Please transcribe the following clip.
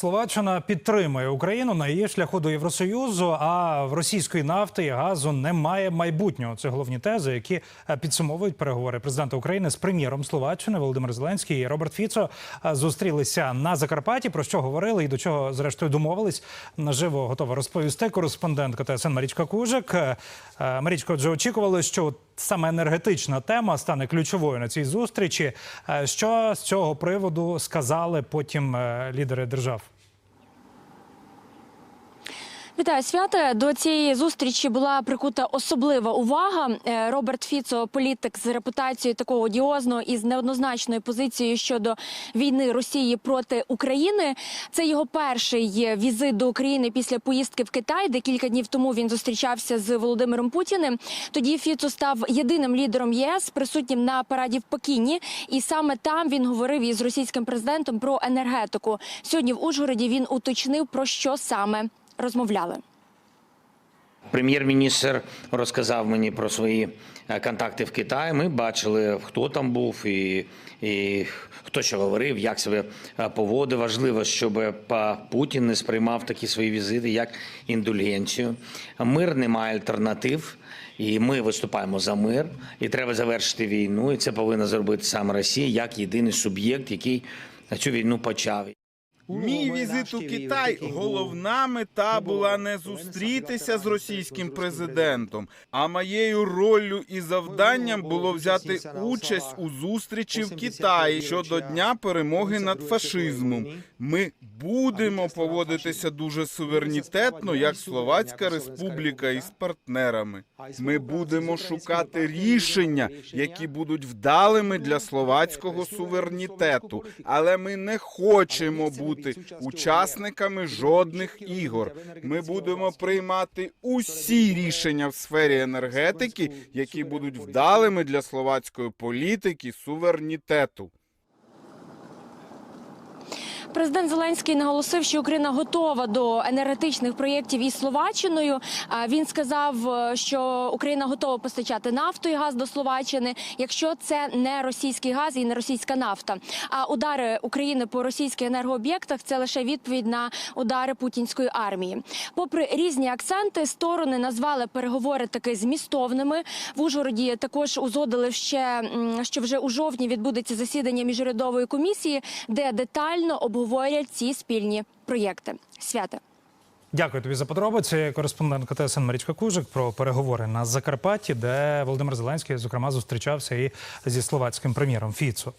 Словаччина підтримує Україну на її шляху до Євросоюзу. А в російської нафти і газу немає майбутнього. Це головні тези, які е, підсумовують переговори президента України з прем'єром Словаччини Володимир Зеленський і Роберт Фіцо е, зустрілися на Закарпатті. Про що говорили і до чого зрештою домовились. Наживо готова розповісти кореспондентка ТСН Марічка Кужик. Е, е, отже, очікували, що саме енергетична тема стане ключовою на цій зустрічі. Е, Що з цього приводу сказали потім е, лідери держав? Вітаю свята. До цієї зустрічі була прикута особлива увага. Е, Роберт Фіцо, політик з репутацією такого одіозного і з неоднозначною позицією щодо війни Росії проти України. Це його перший візит до України після поїздки в Китай, де кілька днів тому він зустрічався з Володимиром Путіним. Тоді Фіцо став єдиним лідером ЄС, присутнім на параді в Пекіні, і саме там він говорив із російським президентом про енергетику. Сьогодні в Ужгороді він уточнив про що саме розмовляли. Прем'єр-міністр розказав мені про свої е, контакти в Китаї. Ми бачили, хто там був і, і хто що говорив, як себе е, поводив. Важливо, щоб Путін не сприймав такі свої візити як індульгенцію. Мир не має альтернатив. І ми виступаємо за мир, і треба завершити війну. І це повинна зробити саме Росія як єдиний суб'єкт, який цю війну почав. Мій візит у Китай головна мета була не зустрітися з російським президентом, а моєю роллю і завданням було взяти участь у зустрічі в Китаї щодо дня перемоги над фашизмом. Ми будемо поводитися дуже суверенітетно, як Словацька Республіка із партнерами. Ми будемо шукати рішення, які будуть вдалими для словацького суверенітету, але ми не хочемо бути учасниками жодних ігор. Ми будемо приймати усі рішення в сфері енергетики, які будуть вдалими для словацької політики суверенітету. Президент Зеленський наголосив, що Україна готова до енергетичних проєктів із Словаччиною. Він сказав, е, що Україна готова постачати нафту і газ до Словаччини, якщо це не російський газ і не російська нафта. А удари України по російських енергооб'єктах це лише відповідь на удари путінської армії. Попри різні акценти, сторони назвали переговори таки змістовними. В Ужгороді також узгодили ще, що вже у жовтні відбудеться засідання міжурядової комісії, де детально обговорять ці спільні проєкти. Свята. Дякую тобі за подробиці. Кореспондентка ТСН Марічка Кужик про переговори на Закарпатті, де Володимир Зеленський, зокрема, зустрічався і зі словацьким прем'єром Фіцо.